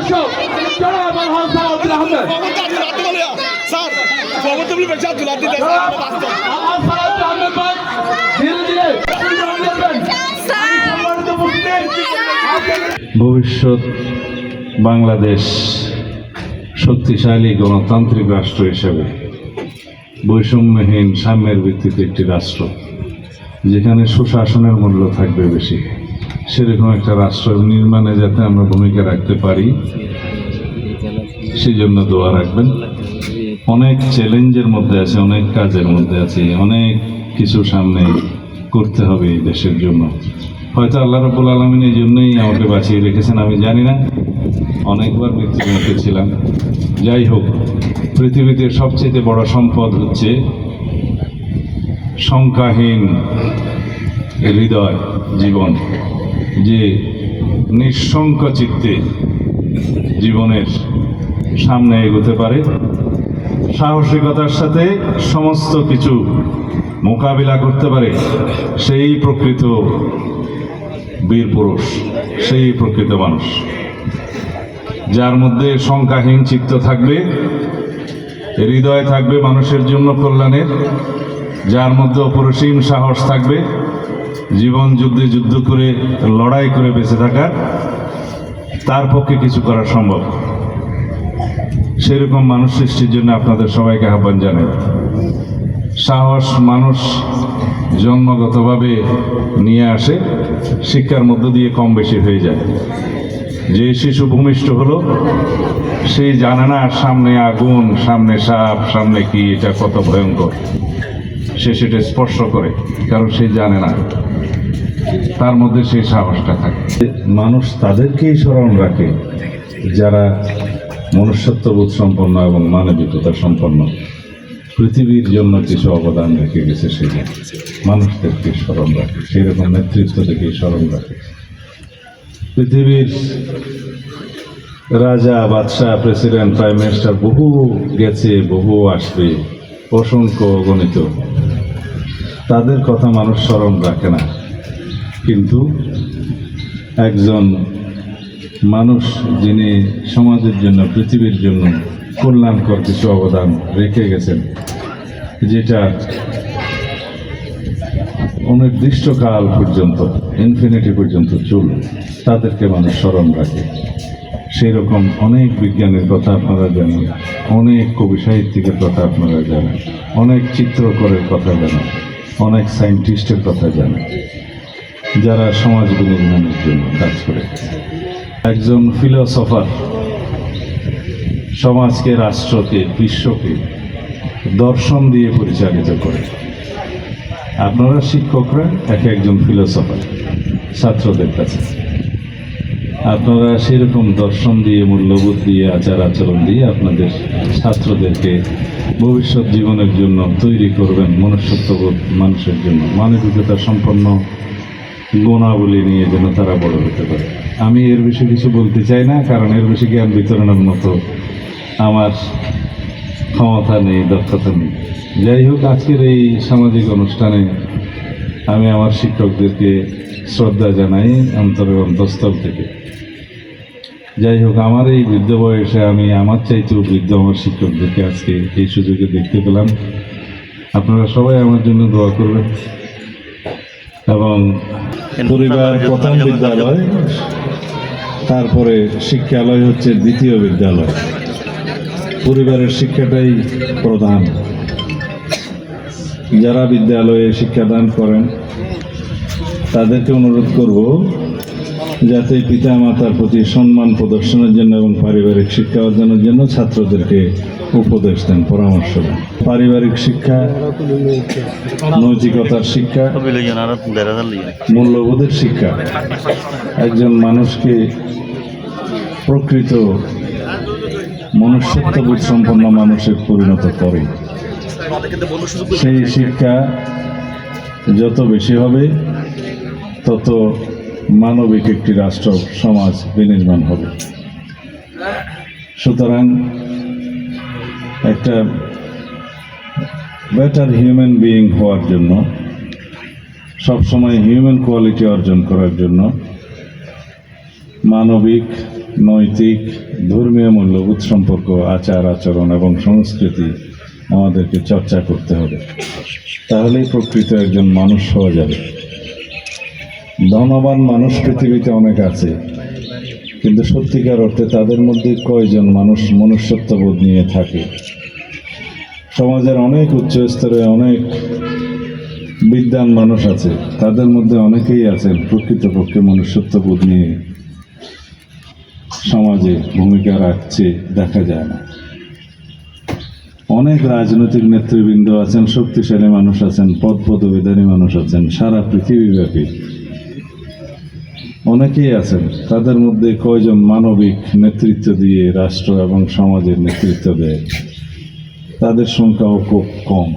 সদস্য স্যার ভবিষ্যৎ বাংলাদেশ শক্তিশালী গণতান্ত্রিক রাষ্ট্র হিসেবে বৈষম্যহীন সাম্যের ভিত্তিতে একটি রাষ্ট্র যেখানে সুশাসনের মূল্য থাকবে বেশি। সেরকম একটা রাষ্ট্র নির্মাণে যাতে আমরা ভূমিকা রাখতে পারি সেই জন্য দোয়া রাখবেন। অনেক চ্যালেঞ্জের মধ্যে আছে, অনেক কাজের মধ্যে আছে, অনেক কিছু সামনে করতে হবে এই দেশের জন্য। হয়তো আল্লাহ রব্বুল আলমিন এই জন্যই আমাকে বাঁচিয়ে রেখেছেন, আমি জানি না। অনেকবার মৃত্যুর মুখে ছিলাম। যাই হোক, পৃথিবীতে সবচেয়ে বড় সম্পদ হচ্ছে সংখ্যাহীন হৃদয়, জীবন। যে নিঃশঙ্ক চিত্তে জীবনের সামনে এগোতে পারে। সাহসিকতার সাথে সমস্ত কিছু মোকাবিলা করতে পারে সেই প্রকৃত বীর পুরুষ, সেই প্রকৃত মানুষ। যার মধ্যে সংখ্যাহীন চিত্ত থাকবে, হৃদয় থাকবে মানুষের জন্য কল্যাণের, যার মধ্যে অপরিসীম সাহস থাকবে জীবন যুদ্ধে যুদ্ধ করে, লড়াই করে বেঁচে থাকার তার পক্ষে কিছু করা সম্ভব। সেরকম মানুষ সৃষ্টির জন্য আপনাদের সবাইকে আহ্বান জানাই। সাহস মানুষ জন্মগতভাবে নিয়ে আসে, শিক্ষার মধ্য দিয়ে কম বেশি হয়ে যায়। যে শিশু ভূমিষ্ঠ হলো, সে জানে না সামনে আগুন, সামনে সাপ, সামনে কি, এটা কত ভয়ঙ্কর। সে সেটা স্পর্শ করে, কারণ সে জানে না। তার মধ্যে সেই সাহসটা থাকে। মানুষ তাদেরকেই স্মরণ রাখে যারা মনুষ্যত্ববোধ সম্পন্ন এবং মানবিকতা সম্পন্ন। পৃথিবীর জন্য কিছু অবদান রেখে গেছে সেটা মানুষদেরকে স্মরণ রাখে সেই রকম নেতৃত্ব থেকে স্মরণ রাখে। পৃথিবীর রাজা, বাদশাহ, প্রেসিডেন্ট, প্রাইম মিনিস্টার বহু গেছে, বহু আসবে, অসংখ্য অগণিত তাদের কথা মানুষ স্মরণ রাখে না। কিন্তু একজন মানুষ যিনি সমাজের জন্য, পৃথিবীর জন্য কল্যাণকর কিছু অবদান রেখে গেছেন, যেটা অনির্দিষ্টকাল পর্যন্ত ইনফিনিটি পর্যন্ত চল তাদেরকে মানুষ স্মরণ রাখে। সেই রকম অনেক বিজ্ঞানের কথা আপনারা জানেন, অনেক কবি সাহিত্যিকের কথা আপনারা জানেন, অনেক চিত্রকরের কথা জানেন, অনেক সায়েন্টিস্টের কথা জানেন। যারা সমাজ বিনির্মাণের জন্য কাজ করে। একজন ফিলোসফার সমাজকে, রাষ্ট্রকে, বিশ্বকে দর্শন দিয়ে পরিচালিত করে। আপনারা শিক্ষকরা, এক একজন ফিলোসফার ছাত্রদের কাছে। আপনারা সেরকম দর্শন দিয়ে, মূল্যবোধ দিয়ে, আচার আচরণ দিয়ে আপনাদের ছাত্রদেরকে ভবিষ্যৎ জীবনের জন্য তৈরি করবেন মনুষ্যত্ববোধ মানুষের জন্য। মানবিকতা সম্পন্ন গুণাবলী নিয়ে যেন তারা বড় হতে পারে। আমি এর বিষয়ে কিছু বলতে চাই না, কারণ এর বেশি জ্ঞান বিতরণের মতো আমার ক্ষমতা নেই, দক্ষতা নেই। যাই হোক, আজকের এই সামাজিক অনুষ্ঠানে আমি আমার শিক্ষকদেরকে শ্রদ্ধা জানাই অন্তরের অন্তঃস্থল থেকে। যাই হোক, আমার এই বৃদ্ধ বয়সে আমি আমার চাইতেও বৃদ্ধ আমার শিক্ষকদেরকে আজকে এই সুযোগে দেখতে পেলাম। আপনারা সবাই আমার জন্য দোয়া করবেন। এবং পরিবার প্রথম বিদ্যালয় তারপরে শিক্ষালয় হচ্ছে দ্বিতীয় বিদ্যালয়। পরিবারের শিক্ষাটাই প্রধান। যারা বিদ্যালয়ে শিক্ষাদান করেন তাদেরকে অনুরোধ করব যাতে পিতা মাতার প্রতি সম্মান প্রদর্শনের জন্য এবং পারিবারিক শিক্ষা অর্জনের জন্য ছাত্রদেরকে উপদেশ দেন, পরামর্শ দেন। পারিবারিক শিক্ষা, নৈতিকতার শিক্ষা, মূল্যবোধের শিক্ষা। একজন মানুষকে প্রকৃত মনুষ্যত্ববোধ সম্পন্ন মানুষের পরিণত করে। সেই শিক্ষা যত বেশি হবে, তত মানবিক একটি রাষ্ট্র, সমাজ বিনির্মাণ হবে। সুতরাং একটা বেটার হিউম্যান বিইং হওয়ার জন্য, সবসময় হিউম্যান কোয়ালিটি অর্জন করার জন্য মানবিক, নৈতিক, ধর্মীয় মূল্যবোধ সম্পর্ক আচার, আচরণ এবং সংস্কৃতি আমাদেরকে চর্চা করতে হবে। তাহলেই প্রকৃত একজন মানুষ হওয়া যাবে। ধনবান মানুষ পৃথিবীতে অনেক আছে, কিন্তু সত্যিকার অর্থে তাদের মধ্যে কয়জন মানুষ মনুষ্যত্ববোধ নিয়ে থাকে? সমাজের অনেক উচ্চ স্তরে অনেক বিদ্যান মানুষ আছে, তাদের মধ্যে অনেকেই আছেন প্রকৃতপক্ষে মনুষ্যত্ববোধ নিয়ে সমাজে ভূমিকা রাখছে, দেখা যায় না। অনেক রাজনৈতিক নেতৃবৃন্দ আছেন, শক্তিশালী মানুষ আছেন পদ পদবিধারী মানুষ আছেন, সারা পৃথিবীব্যাপী। অনেকেই আছেন, তাদের মধ্যে কয়জন মানবিক নেতৃত্ব দিয়ে রাষ্ট্র এবং সমাজের নেতৃত্ব দেয়? তাদের সংখ্যাও খুব কম।